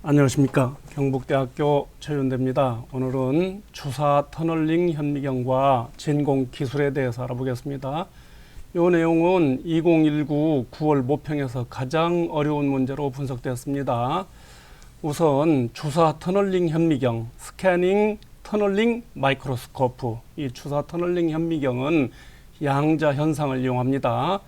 안녕하십니까 경북대학교 최윤대입니다. 오늘은 주사 터널링 현미경과 진공 기술에 대해서 알아보겠습니다. 이 내용은 2019 9월 모평에서 가장 어려운 문제로 분석되었습니다. 우선 주사 터널링 현미경, 스캐닝 터널링 마이크로스코프, 이 주사 터널링 현미경은 양자 현상을 이용합니다.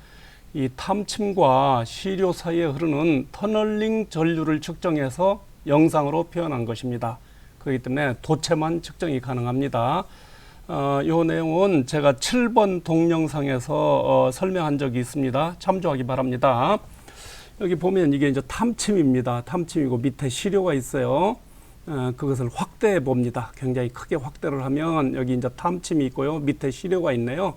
이 탐침과 시료 사이에 흐르는 터널링 전류를 측정해서 영상으로 표현한 것입니다. 그렇기 때문에 도체만 측정이 가능합니다. 어, 이 내용은 제가 7번 동영상에서 어, 설명한 적이 있습니다. 참조하기 바랍니다. 여기 보면 이게 이제 탐침입니다. 탐침이고 밑에 시료가 있어요. 어, 그것을 확대해 봅니다. 굉장히 크게 확대를 하면 여기 이제 탐침이 있고요. 밑에 시료가 있네요.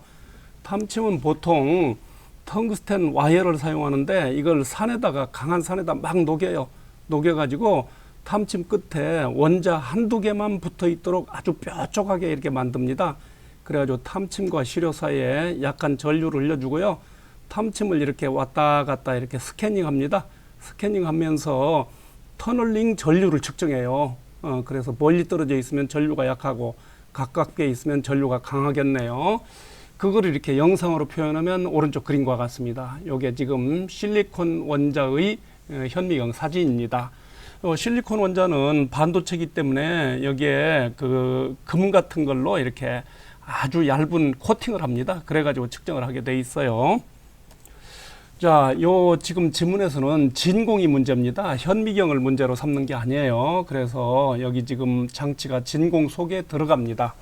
탐침은 보통 텅그스텐 와이어를 사용하는데 이걸 산에다가 강한 산에다 막 녹여요. 녹여가지고 탐침 끝에 원자 한두 개만 붙어 있도록 아주 뾰족하게 이렇게 만듭니다. 그래가지고 탐침과 시료 사이에 약간 전류를 흘려주고요. 탐침을 이렇게 왔다 갔다 이렇게 스캐닝 합니다. 스캐닝 하면서 터널링 전류를 측정해요. 어, 그래서 멀리 떨어져 있으면 전류가 약하고 가깝게 있으면 전류가 강하겠네요. 그거를 이렇게 영상으로 표현하면 오른쪽 그림과 같습니다. 이게 지금 실리콘 원자의 어, 현미경 사진입니다. 어, 실리콘 원자는 반도체이기 때문에 여기에 그 금 같은 걸로 이렇게 아주 얇은 코팅을 합니다. 그래가지고 측정을 하게 돼 있어요. 자, 요 지금 지문에서는 진공이 문제입니다. 현미경을 문제로 삼는 게 아니에요. 그래서 여기 지금 장치가 진공 속에 들어갑니다.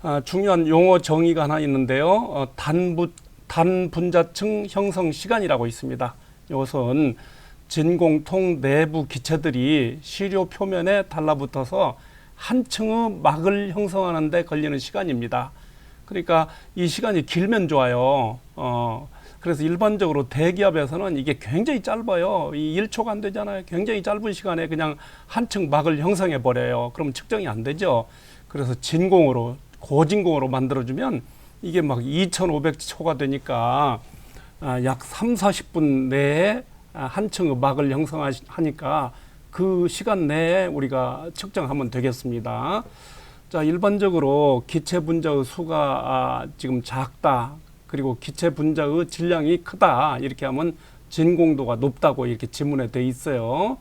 아, 중요한 용어 정의가 하나 있는데요. 어, 단부, 단분자층 형성 시간이라고 있습니다. 이것은 진공통 내부 기체들이 시료 표면에 달라붙어서 한 층의 막을 형성하는 데 걸리는 시간입니다. 그러니까 이 시간이 길면 좋아요. 어, 그래서 일반적으로 대기업에서는 이게 굉장히 짧아요. 이 1초가 안 되잖아요. 굉장히 짧은 시간에 그냥 한 층 막을 형성해 버려요. 그럼 측정이 안 되죠. 그래서 진공으로 고진공으로 만들어주면 이게 막 2,500초가 되니까 아, 약 3, 40분 내에 아, 한 층의 막을 형성하니까 그 시간 내에 우리가 측정하면 되겠습니다. 자, 일반적으로 기체 분자의 수가 아, 지금 작다. 그리고 기체 분자의 질량이 크다. 이렇게 하면 진공도가 높다고 이렇게 지문에 돼 있어요.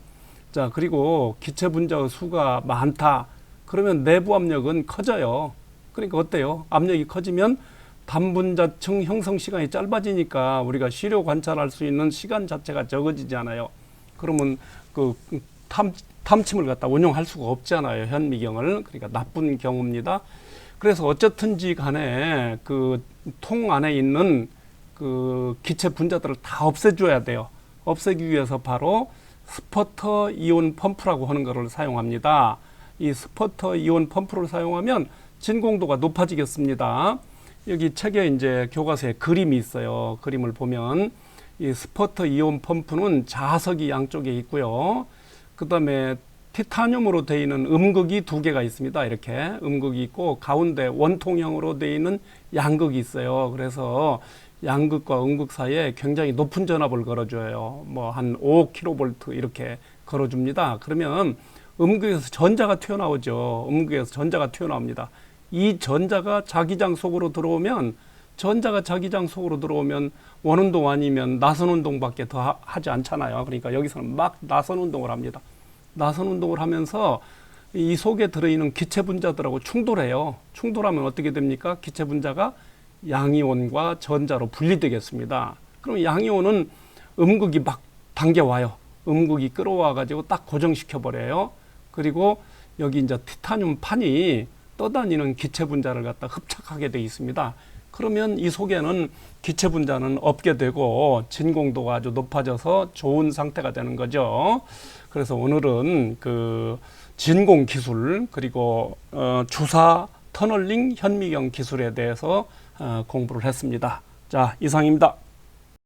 자, 그리고 기체 분자의 수가 많다. 그러면 내부 압력은 커져요. 그러니까 어때요? 압력이 커지면 단분자층 형성 시간이 짧아지니까 우리가 시료 관찰할 수 있는 시간 자체가 적어지잖아요. 그러면 그 탐, 탐침을 갖다 운용할 수가 없잖아요. 현미경을. 그러니까 나쁜 경우입니다. 그래서 어쨌든지 간에 그 통 안에 있는 그 기체 분자들을 다 없애줘야 돼요. 없애기 위해서 바로 스퍼터 이온 펌프라고 하는 것을 사용합니다. 이 스퍼터 이온 펌프를 사용하면 진공도가 높아지겠습니다. 여기 책에 이제 교과서에 그림이 있어요. 그림을 보면 이 스퍼터 이온 펌프는 자석이 양쪽에 있고요. 그 다음에 티타늄으로 되어 있는 음극이 두 개가 있습니다. 이렇게 음극이 있고 가운데 원통형으로 되어 있는 양극이 있어요. 그래서 양극과 음극 사이에 굉장히 높은 전압을 걸어줘요. 뭐 한 5kV 이렇게 걸어줍니다. 그러면 음극에서 전자가 튀어나오죠. 음극에서 전자가 튀어나옵니다. 이 전자가 자기장 속으로 들어오면 전자가 자기장 속으로 들어오면 원운동 아니면 나선 운동밖에 더 하- 하지 않잖아요. 그러니까 여기서는 막 나선 운동을 합니다. 나선 운동을 하면서 이 속에 들어있는 기체 분자들하고 충돌해요. 충돌하면 어떻게 됩니까? 기체 분자가 양이온과 전자로 분리되겠습니다. 그럼 양이온은 음극이 막 당겨와요. 음극이 끌어와 가지고 딱 고정시켜 버려요. 그리고 여기 이제 티타늄 판이 떠다니는 기체 분자를 갖다 흡착하게 돼 있습니다. 그러면 이 속에는 기체 분자는 없게 되고 진공도가 아주 높아져서 좋은 상태가 되는 거죠. 그래서 오늘은 그 진공 기술 그리고 어, 주사 터널링 현미경 기술에 대해서 어, 공부를 했습니다. 자, 이상입니다.